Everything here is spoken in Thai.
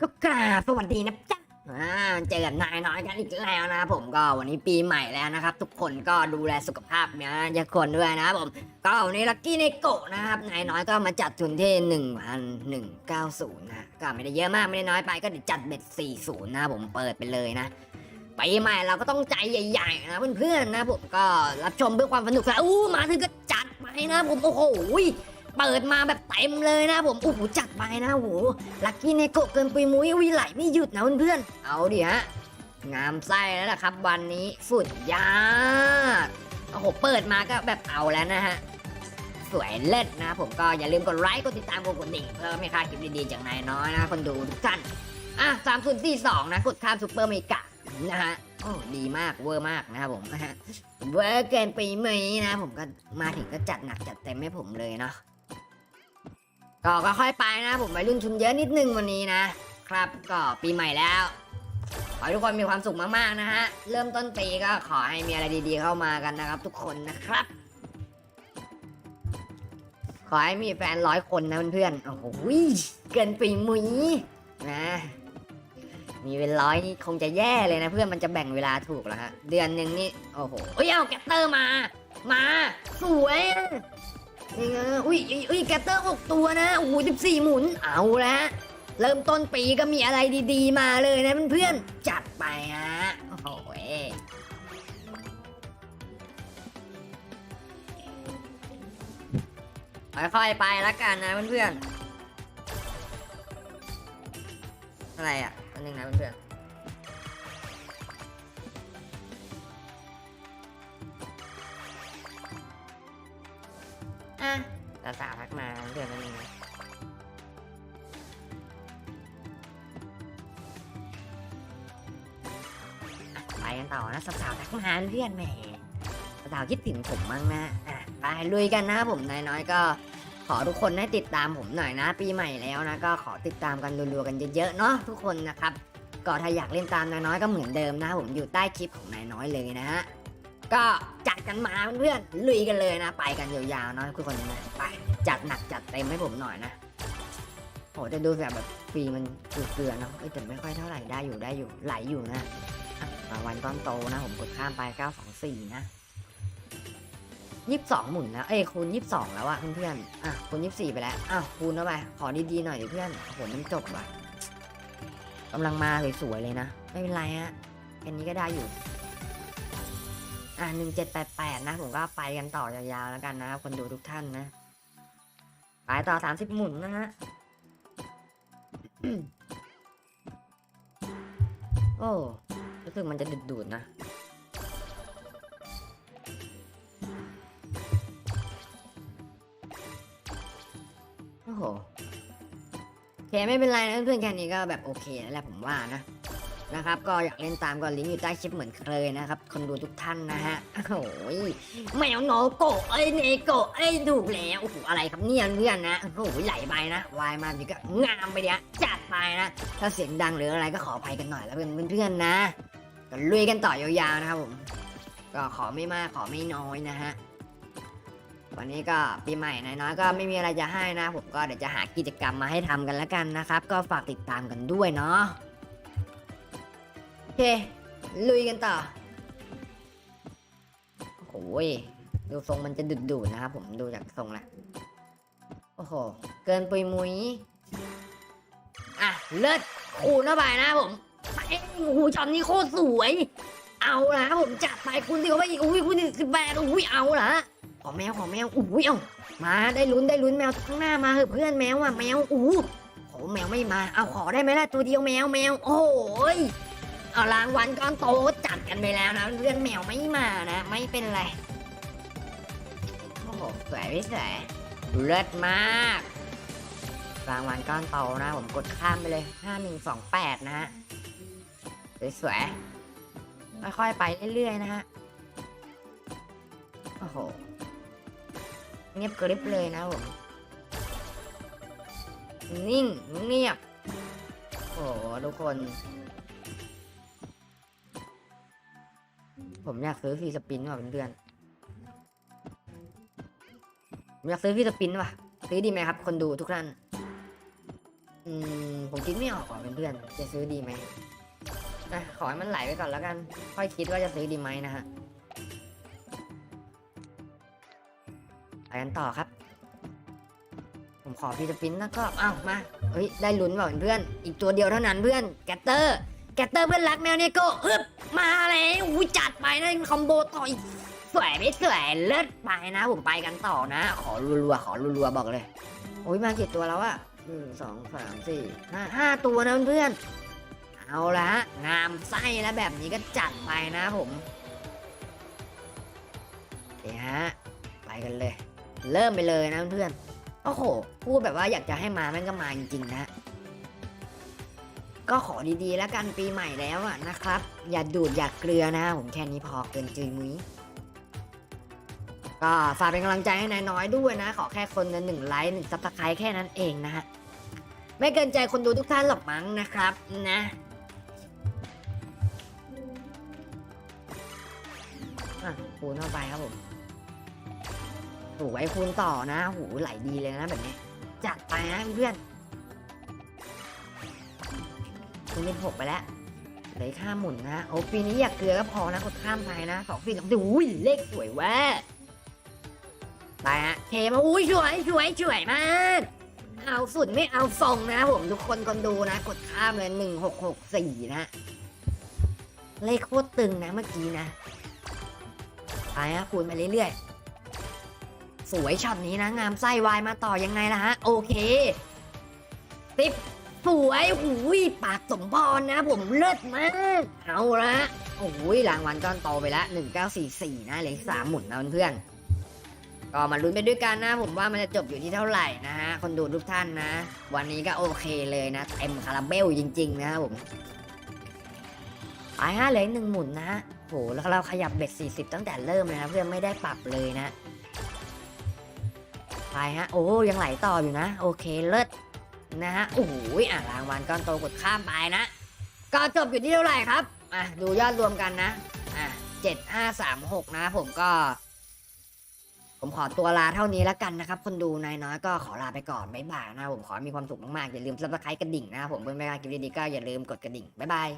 ก็กราบสวัสดีนะจ๊ะอ่าเจอกับนายน้อยกันอีกแล้วนะผมก็วันนี้ปีใหม่แล้วนะครับ ทุกคนก็ดูแลสุขภาพนะทุกคนด้วยนะครับผมก็วันนี้ลักกี้ในโกะนะครับนายน้อยก็มาจัดทุนที่หนึ่งพันหนึ่งเก้าศูนย์นะก็ไม่ได้เยอะมากไม่ได้น้อยไปก็เดี๋ยวจัดเบ็ดสี่ศูนย์นะผมเปิดไปเลยนะปีใหม่เราก็ต้องใจใหญ่ๆนะเพื่อนๆนะผมก็รับชมเพื่อความสนุกสนานอู้มาถึงก็จัดไปนะผมโอ้โห เปิดมาแบบเต็มเลยนะผมโอ้โหจัดไปนะโอ้โหลักกี้ในโกเกินปุยมุ้ยวิไหลไม่หยุดนะเพื่อนๆเอาดิฮะงามไส้แล้วนะครับ วันนี้สุดยอดโอ้โหเปิดมาก็แบบเอาแล้วนะฮะสวยเลิศนะ ผมก็อย่าลืมกดไลค์กดติดตามกดกระดิ่งเพื่อไม่พลาดคลิปดีๆจากนายน้อยนะ คนดูทุกท่านอะสามศูนย์สี่สองนะ กดข้ามซูเปอร์เมกะนะฮะโอ้ดีมากเวอร์มากนะครับผมนะฮะเวอร์เกินปีไหมนะ ผมก็มาถึงก็จัดหนักจัดเต็มให้ผมเลยเนาะ ก็ค่อยๆไปนะ ผมวัยรุ่นทุนเยอะนิดนึงวันนี้นะ ครับก็ปีใหม่แล้ว ขอให้ทุกคนมีความสุขมากๆนะฮะ เริ่มต้นปีก็ขอให้มีอะไรดีๆเข้ามากันนะครับ ทุกคนนะครับ ขอให้มีแฟนร้อยคนนะเพื่อนๆโอ้โหเกินปีมุยนะมีเป็นร้อยนี่คงจะแย่เลยนะเพื่อนมันจะแบ่งเวลาถูกแล้วฮะ เดือนหนึ่งนี่ โอ้โหเอ้ยเอาแกตเตอร์มา มา สวย อะนี่ไงอุ้ยอุ้ยแกตเตอร์หกตัวนะโอ้โหสิบสี่หมุนเอาละเริ่มต้นปีก็มีอะไรดีๆ มาเลยนะเพื่อนๆจัดไปฮะโอ้โหค่อยๆไปแล้วกันนะเพื่อนๆอะไรอะอันนึงนะเพื่อนๆ อะสาทักมาเพื่อนนั่นเองไปกันต่อนะสาวๆทักมาเพื่อนแหมสาวๆคิดถึงผมมั้งนะอะไปลุยกันนะผมนายน้อยก็ขอทุกคนให้ติดตามผมหน่อยนะ ปีใหม่แล้วนะก็ขอติดตามกันรัวๆกันเยอะๆเนาะทุกคนนะครับก็ถ้าอยากเล่นตามนายน้อยก็เหมือนเดิมนะผมอยู่ใต้คลิปของนายน้อยเลยนะฮะก็ กันมาเพื่อนลุยกันเลยนะ ไปกันยาวๆเนาะทุกคนนะไปจัดหนักจัดเต็มให้ผมหน่อยนะโหจะดูแบบแบบฟรีมันเกลือเนาะแต่ไม่ค่อยเท่าไหร่ได้อยู่ได้อยู่ไหลอยู่นะวัลก้อนโตนะผมกดข้ามไป 924 นะยี่สิบสองหมุนแล้วเอ้ยคูณยี่สิบสองแล้วอะเพื่อนๆอะคูณยี่สิบสี่ไปแล้วอ้าวคูณเข้าไปขอดีๆหน่อยเพื่อนโอ้โหมันจบว่ะกำลังมาสวยๆเลยนะ ไม่เป็นไรฮะแค่นี้ก็ได้อยู่ อะหนึ่งเจ็ดแปดแปดนะ ผมก็ไปกันต่อยาวๆแล้วกันนะครับคนดูทุกท่านนะ ไปต่อสามสิบหมุนนะฮะโอ้รู้สึกมันจะดูดดูดนะโอ้โหโอเคไม่เป็นไรนะเพื่อนแค่นี้ก็แบบโอเคแล้วแหละผมว่านะ นะครับ ก็อยากเล่นตามก็ลิงก์อยู่ใต้คลิปเหมือนเคยนะครับ คนดูทุกท่านนะฮะโอ้โหแมวโนโกะเอ้ยเนโกะเอ้ยถูกแล้วโอ้โหอะไรครับเนี่ยเพื่อนนะโอ้โหไหลไปนะวายมาดีก็งามไปเนี้ยจัดไปนะถ้าเสียงดังหรืออะไรก็ขออภัยกันหน่อยแล้วเพื่อนๆนะก็ลุยกันต่อยาวๆนะครับผมก็ขอไม่มากขอไม่น้อยนะฮะวันนี้ก็ปีใหม่น้อยก็ไม่มีอะไรจะให้นะ ผมก็เดี๋ยวจะหากิจกรรมมาให้ทำกันแล้วกันนะครับ ก็ฝากติดตามกันด้วยเนาะ เค ลุยกันต่อ โอ้ย ดูทรงมันจะดุดๆนะครับผมดูจากทรงแล้วโอ้โห เกินปุยมุยอะ เลิศคูณเข้าไปนะผมเอ้โหช็อตนี้โคตรสวย เอาละผมจัดไปคุณที่เขาไปอีกอุ้ยคุณสิบแปดอุ้ยเอาละขอแมวขอแมวอุ้ยเอามาได้ลุ้นได้ลุ้นแมวข้างหน้ามาเหอะเพื่อนแมวอะแมวอู้โอ้แมวไม่มา เอาขอได้ไหมล่ะตัวเดียวแมวแมว โอ้ย เอารางวัลก้อนโตจัดกันไปแล้วนะเพื่อนแมวไม่มานะ ไม่เป็นไร โอ้โหสวยไม่สวยเลิศมาก รางวัลก้อนโตนะ ผมกดข้ามไปเลยห้าหนึ่งสองแปดนะฮะสวยๆค่อยๆไปเรื่อยๆนะฮะ โอ้โห เงียบกริบเลยนะผม นิ่งเงียบ โอ้โหทุกคน ผมอยากซื้อฟรีสปินว่ะเพื่อนผมอยากซื้อฟรีสปินว่ะซื้อดีไหมครับ คนดูทุกท่านอืมผมคิดไม่ออกว่ะเพื่อนจะซื้อดีไหมนะขอให้มันไหลไปก่อนแล้วกัน ค่อยคิดว่าจะซื้อดีไหมนะฮะไปกันต่อครับ ผมขอพีสปินแล้วก็อ้าวมาเฮ้ยได้ลุ้นว่ะเพื่อนอีกตัวเดียวเท่านั้นเพื่อนแกตเตอร์ แกเตอร์เพื่อนรักแมวเนโก้อึบมาเลยอุ้จัดไปนะคอมโบต่อยสวยไม่สวยเลิศไปนะ ผมไปกันต่อนะ ขอรัวๆขอรัวๆบอกเลย โอ้ยมากี่ตัวแล้วอะหนึ่งสองสามสี่ห้าห้าตัวนะเพื่อนเอาละงามไส้แล้วแบบนี้ก็จัดไปนะผมเดี๋ยวฮะไปกันเลย เริ่มไปเลยนะเพื่อนโอ้โหพูดแบบว่าอยากจะให้มาแม่งก็มาจริงๆนะ ก็ขอดีๆ แล้วกันปีใหม่แล้วอะนะครับ อย่าดูดอย่าเกลือนะ ผมแค่นี้พอเกินจุยมุ้ยก็ฝากเป็นกำลังใจให้นายน้อยด้วยนะ ขอแค่คนละหนึ่งไลค์หนึ่งซับสไครต์แค่นั้นเองนะฮะไม่เกินใจคนดูทุกท่านหรอกมั้งนะครับนะอะคูณเข้าไปครับผมโอ้ไว้คูณต่อนะโหไหลดีเลยนะแบบนี้จัดไปนะเพื่อน คูณเป็นหกไปแล้วเหลือข้ามหมุนนะ โอ้ปีนี้อยากเกลือก็พอนะกดข้ามไปนะสองสี่สองสี่อุ้ยเลขสวยแว่ไปฮะเทมาอุ้ยสวยสวยสวยมากเอาสุดไม่เอาทรงนะผมทุกคนคนดูนะ กดข้ามเลยหนึ่งหกหกสี่นะเลขโคตรตึงนะเมื่อกี้นะไปฮะคูณไปเรื่อยๆ สวยช็อตนี้นะ งามไส้วายมาต่อยังไงล่ะฮะ โอเคติ๊บ สวยหูยปากสมพรนะ ผมเลิศมาก เอาละโอ้ยรางวัลก้อนโตไปแล้ว1944 นะเหลือสามหมุนนะเพื่อนก็มาลุ้นไปด้วยกันนะผมว่ามันจะจบอยู่ที่เท่าไหร่นะฮะคนดูทุกท่านนะ วันนี้ก็โอเคเลยนะเต็มคาราเบลจริง ๆ นะครับผมไปฮะเหลือหนึ่งหมุนนะฮะโหแล้วเราขยับเบ็ด40 ตั้งแต่เริ่มเลยนะเพื่อนไม่ได้ปรับเลยนะไปฮะโอ้ยังไหลต่ออยู่นะ โอเคเลิศ นะฮะโอ้โหอะรางวัลก้อนโตกดข้ามไปนะ ก็จบอยู่ที่เท่าไหร่ครับอะดูยอดรวมกันนะอะเจ็ดห้าสามหกนะผมก็ ผมขอตัวลาเท่านี้แล้วกันนะครับ คนดูนายน้อยก็ขอลาไปก่อนบ๊ายบายนะผมขอมีความสุขมากๆอย่าลืมซับสไครต์กระดิ่งนะผมเพื่อนไม่กล้าคลิปดีๆก็อย่าลืมกดกระดิ่งบ๊ายบาย